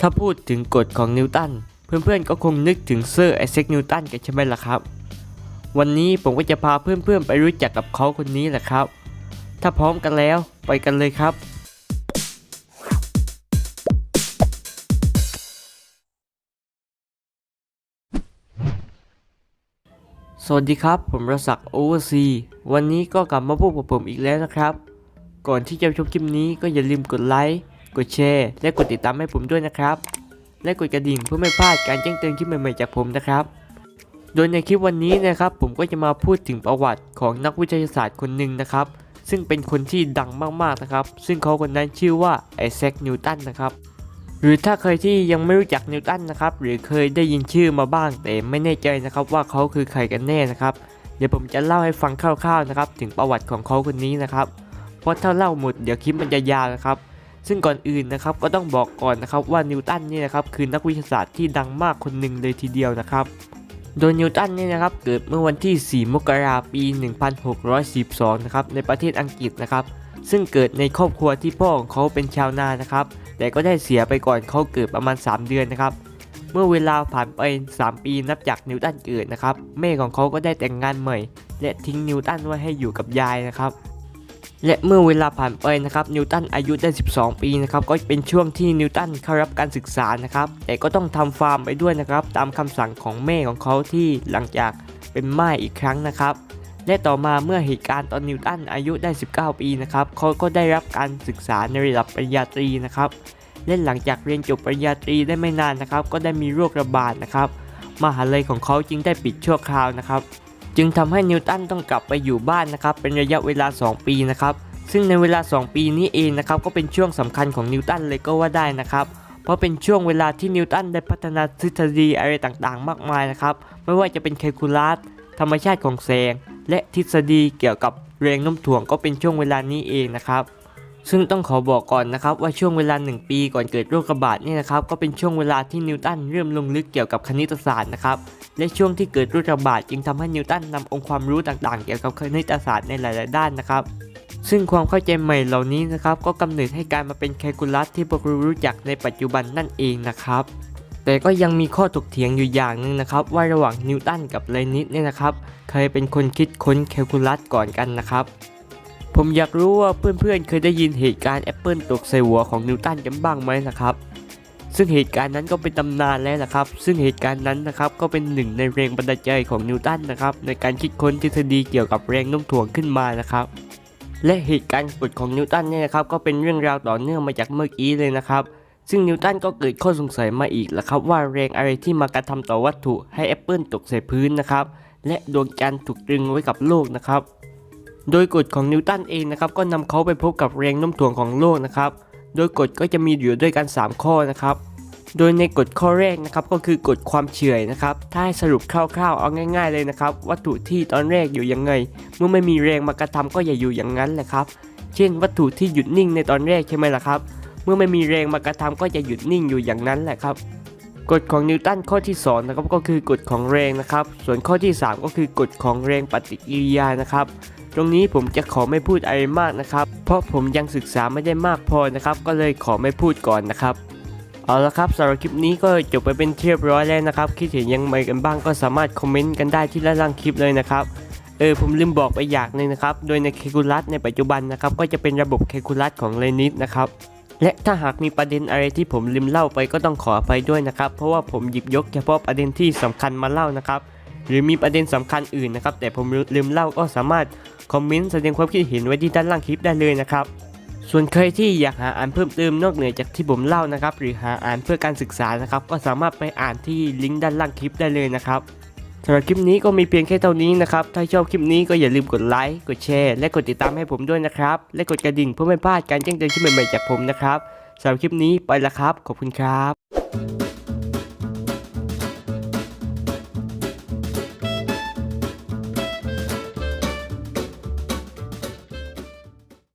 ถ้าพูดถึงกฎของนิวตันเพื่อนๆก็คงนึกถึงเซอร์ไอแซคนิวตันกันใช่ไหมล่ะครับ วันนี้ผมก็จะพาเพื่อนๆไปรู้จักกับเขาคนนี้แหละครับ ถ้าพร้อมกันแล้วไปกันเลยครับ สวัสดีครับ ผมรศักดิ์โอเวอร์ซีวันนี้ก็กลับมาพบกับผมอีกแล้วนะครับ ก่อนที่จะชมคลิปนี้ก็อย่าลืมกดไลค์ กดแชร์และกดติดตามให้ผมด้วยนะครับ และกดกระดิ่งเพื่อไม่พลาดการแจ้งเตือนคลิปใหม่ๆจากผมนะครับ โดยในคลิปวันนี้นะครับ ผมก็จะมาพูดถึงประวัติของนักวิทยาศาสตร์คนหนึ่งนะครับ ซึ่งเป็นคนที่ดังมากๆนะครับ ซึ่งเขาคนนั้นชื่อว่าไอแซคนิวตันนะครับหรือถ้าเคยที่ยังไม่รู้จักนิวตันนะครับหรือเคยได้ยินชื่อมาบ้างแต่ไม่แน่ใจนะครับว่าเขาคือใครกันแน่นะครับ เดี๋ยวผมจะเล่าให้ฟังคร่าวๆนะครับ ถึงประวัติของเขาคนนี้นะครับ เพราะถ้าเล่าหมดเดี๋ยวคลิปมันจะยาวนะครับ ซึ่งก่อนอื่นนะครับก็ต้องบอกก่อนนะครับว่านิวตันนี่นะครับคือนักวิทยาศาสตร์ที่ดังมากคนหนึ่งเลยทีเดียวนะครับ โดยนิวตันนี่นะครับเกิดเมื่อวันที่ 4 มกราคมปี 1642 นะครับในประเทศอังกฤษนะครับ ซึ่งเกิดในครอบครัวที่พ่อของเขาเป็นชาวนานะครับ แต่ก็ได้เสียไปก่อนเขาเกิดประมาณ 3 เดือนนะครับเมื่อเวลาผ่านไป 3 ปีนับจากนิวตันเกิดนะครับแม่ของเขาก็ได้แต่งงานใหม่ และทิ้งนิวตันไว้ให้อยู่กับยายนะครับ และเมื่อเวลาผ่านไปนะครับนิวตันอายุได้ 12 ปีนะครับก็เป็นช่วงที่นิวตันเข้ารับการศึกษานะครับแต่ก็ต้องทำฟาร์มไปด้วยนะครับตามคำสั่งของแม่ของเขาที่หลังจากเป็นม่ายอีกครั้งนะครับ และต่อมาเมื่อเหตุการณ์ตอนนิวตันอายุได้ 19 ปีนะครับเขาก็ได้รับการศึกษาในระดับปริญญาตรีนะครับและหลังจากเรียนจบปริญญาตรีได้ไม่นานนะครับ ก็ได้มีโรคระบาดนะครับมหาลัยของเขาจึงได้ปิดชั่วคราวนะครับ จึงทำให้นิวตันต้องกลับไปอยู่บ้านนะครับเป็นระยะเวลา 2 ปีนะครับซึ่งในเวลา 2 ปีนี้เองนะครับก็เป็นช่วงสำคัญของนิวตันเลยก็ว่าได้นะครับเพราะเป็นช่วงเวลาที่นิวตันได้พัฒนาทฤษฎีอะไรต่างๆ มากมายนะครับไม่ว่าจะเป็นแคลคูลัสธรรมชาติของแสง และทฤษฎีเกี่ยวกับแรงโน้มถ่วงก็เป็นช่วงเวลานี้เองนะครับ ซึ่งต้องขอบอกก่อนนะครับว่าช่วงเวลา 1 ปีก่อนเกิดโรคระบาดนี่นะครับก็เป็นช่วงเวลาที่นิวตันเริ่มลงลึกเกี่ยวกับคณิตศาสตร์นะครับและช่วงที่เกิดโรคระบาดจึงทำให้นิวตันนำองค์ความรู้ต่างๆ เกี่ยวกับคณิตศาสตร์ในหลาย ๆ ด้านนะครับซึ่งความเข้าใจใหม่เหล่านี้นะครับก็กำเนิดให้การมาเป็นแคลคูลัสที่พวกเรารู้จักในปัจจุบันนั่นเองนะครับแต่ก็ยังมีข้อถกเถียงอยู่อย่างหนึ่งนะครับ ว่าระหว่างนิวตันกับไลนิสเนี่ยนะครับใครเป็นคนคิดค้นแคลคูลัสก่อนกันนะครับ ผมอยากรู้ว่าเพื่อนๆเคยได้ยินเหตุการณ์แอปเปิลตกใส่หัวของนิวตันกันบ้างไหมนะครับ ซึ่งเหตุการณ์นั้นก็เป็นตำนานแล้วนะครับ ซึ่งเหตุการณ์นั้นนะครับก็เป็นหนึ่งในแรงบันดาลใจของนิวตันนะครับในการคิดค้นทฤษฎีเกี่ยวกับแรงโน้มถ่วงขึ้นมานะครับ และเหตุการณ์กฎของนิวตันเนี่ยนะครับก็เป็นเรื่องราวต่อเนื่องมาจากเมื่อกี้เลยนะครับ ซึ่งนิวตันก็เกิดข้อสงสัยมาอีกแล้วครับว่าแรงอะไรที่มากระทำต่อวัตถุให้แอปเปิลตกใส่พื้นนะครับและดวงจันทร์ถูกตรึงไว้กับโลกนะครับ โดยกฎของนิวตันเองนะครับก็นำเขาไปพบกับแรงโน้มถ่วงของโลกนะครับ โดยกฎก็จะมีอยู่ด้วยกัน 3 ข้อนะครับ โดยในกฎข้อแรกนะครับก็คือกฎความเฉื่อยนะครับ ถ้าให้สรุปคร่าวๆเอาง่าย ๆเลยนะครับ วัตถุที่ตอนแรกอยู่ยังไง เมื่อไม่มีแรงมากระทำก็อย่าอยู่อย่างนั้นแหละครับ เช่น วัตถุที่หยุดนิ่งในตอนแรกใช่ไหมล่ะครับ เมื่อไม่มีแรงมากระทำก็จะหยุดนิ่งอยู่อย่างนั้นแหละครับกฎของนิวตันข้อที่2นะครับก็คือกฎของแรงนะครับ ส่วนข้อที่ 3 ก็คือกฎของแรงปฏิกิริยานะครับ ตรงนี้ผมจะขอไม่พูดอะไรมากนะครับ เพราะผมยังศึกษาไม่ได้มากพอนะครับ ก็เลยขอไม่พูดก่อนนะครับ เอาละครับสำหรับคลิปนี้ก็จบไปเป็นเรียบร้อยแล้วนะครับ คิดเห็นยังไงกันบ้างก็สามารถคอมเมนต์กันได้ที่ด้านล่างคลิปเลยนะครับเออผมลืมบอกไปอย่างหนึงนะครับ โดยในแคคูลัสในปัจจุบันนะครับ ก็จะเป็นระบบแคคูลัสของเลนิสนะครับ และถ้าหากมีประเด็นอะไรที่ผมลืมเล่าไปก็ต้องขออภัยด้วยนะครับ เพราะว่าผมหยิบยกเฉพาะประเด็นที่สำคัญมาเล่านะครับ หรือมีประเด็นสำคัญอื่นนะครับ แต่ผมลืมเล่าก็สามารถ คอมเมนต์แสดงความคิดเห็นไว้ที่ด้านล่างคลิปได้เลยนะครับ ส่วนใครที่อยากหาอ่านเพิ่มเติมนอกเหนือจากที่ผมเล่านะครับ หรือหาอ่านเพื่อการศึกษานะครับ ก็สามารถไปอ่านที่ลิงก์ด้านล่างคลิปได้เลยนะครับสำหรับคลิปนี้ก็มีเพียงแค่เท่านี้นะครับ ถ้าชอบคลิปนี้ก็อย่าลืมกดไลค์ กดแชร์ และกดติดตามให้ผมด้วยนะครับ และกดกระดิ่งเพื่อไม่พลาดการแจ้งเตือนคลิปใหม่ๆจากผมนะครับสำหรับคลิปนี้ไปละครับ ขอบคุณครับ